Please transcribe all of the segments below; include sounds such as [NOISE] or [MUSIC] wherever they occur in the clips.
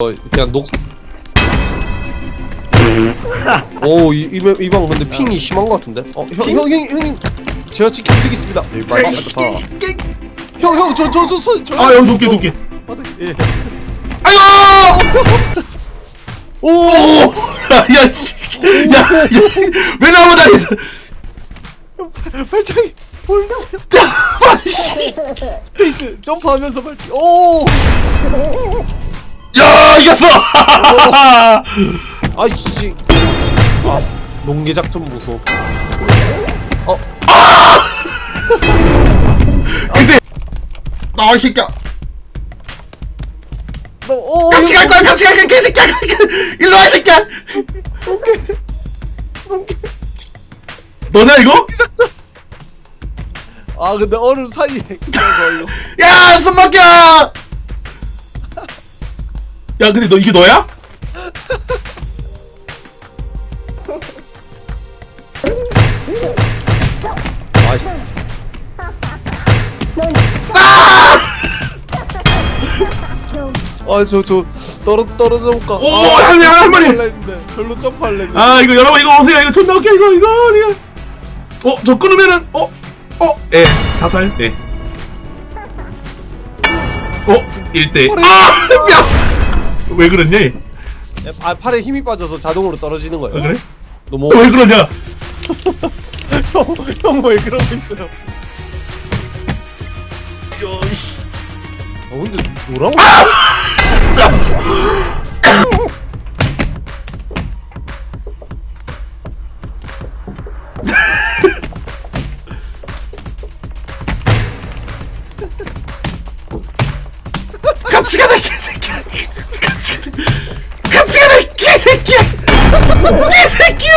어, 그냥 녹. 오, 이, 이, 이 방 근데 핑이 심한 것 같은데? 어, 형, 형, 형, 형님. 제가 지켜드리겠습니다. 형, 형, 저, 저, 저, 저, 저. 아 여기 높게 높게 바닥, 예. 아유 오! [LAUGHS] 야야야 왜 나보다 있어 발차기 보여주세요. 스페이스 점프하면서 발차기. 오! 야 이겼어! [LAUGHS] 아이씨. 아, 농계 작전 보소. 어, [LAUGHS] 근데 나와 이 새끼야. 너, 오, 같이 갈 거야 같이 갈 거야 개새끼야. [LAUGHS] 일로 와이 새끼야. 농계. 농계. 너냐 이거? 작전. 아, 근데 얼음 사이에 그거 이거. 야손 맡겨 야 근데 너 이게 너야 아이씨. 아, 저, 저, 떨어, 떨어져 볼까? 오, 할머니, 할머니! 할래 했는데, 절로 점프할래 했는데. 아 이거 여러분 이거 오세요 이거 존나 웃겨 이거 이거 이거 어저 끊으면은 어어예 자살 예 어 1대 아 야 왜 그랬냐 아, 팔에 힘이 빠져서 자동으로 떨어지는 거예요. 아, 그래 너무, 왜 그러냐 [LAUGHS] 형, 형왜 그러고 있어요? 아, 근데, 뭐라고? [LAUGHS] 같이 가자 개새끼야. 같이 가자 같이 가자 개새끼야. 개새끼야.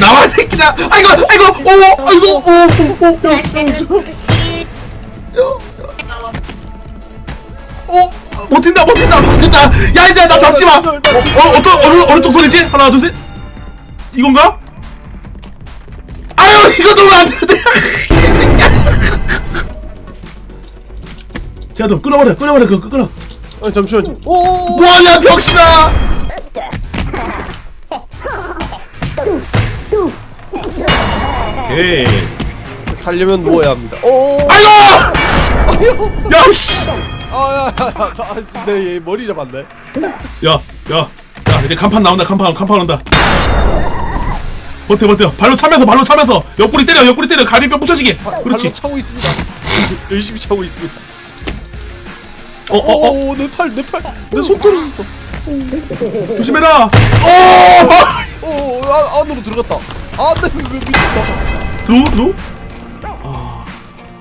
나와 이 새끼다 아이고 아이고 오 아이고 오오오오 못 뛴다 못 뛴다 못 뛴다. 야 이제 나 잡지 마. 어, 어 어떤 어느 어느 쪽 소리지? 하나 둘셋. 이건가 이거 안 되는데 자, 좀 끊어버려, 끊어버려, 그거 끊어. 아, 잠시만요. 오! 뭐하냐, 병신아! 오케이. 살려면 누워야 합니다. 오! 아이고! 야, 씨! 아, 야, 야, 야, 아, 얘 머리 잡았네. 야, 야, 야, 이제 간판 나온다, 간판, 간판 온다. 버텨, 버텨. 발로 차면서, 발로 차면서. 옆구리 때려, 옆구리 때려. 가리뼈 부셔지게. 바, 그렇지. 차고 있습니다. [LAUGHS] 열심히 차고 있습니다. 어, 어, 어. 오, 내 팔, 내 팔, 내 손 떨어졌어. 조심해라. 오! 오, 아, 안으로 들어갔다. 아, 네, 왜, 왜 미쳤다. 들어, 들어?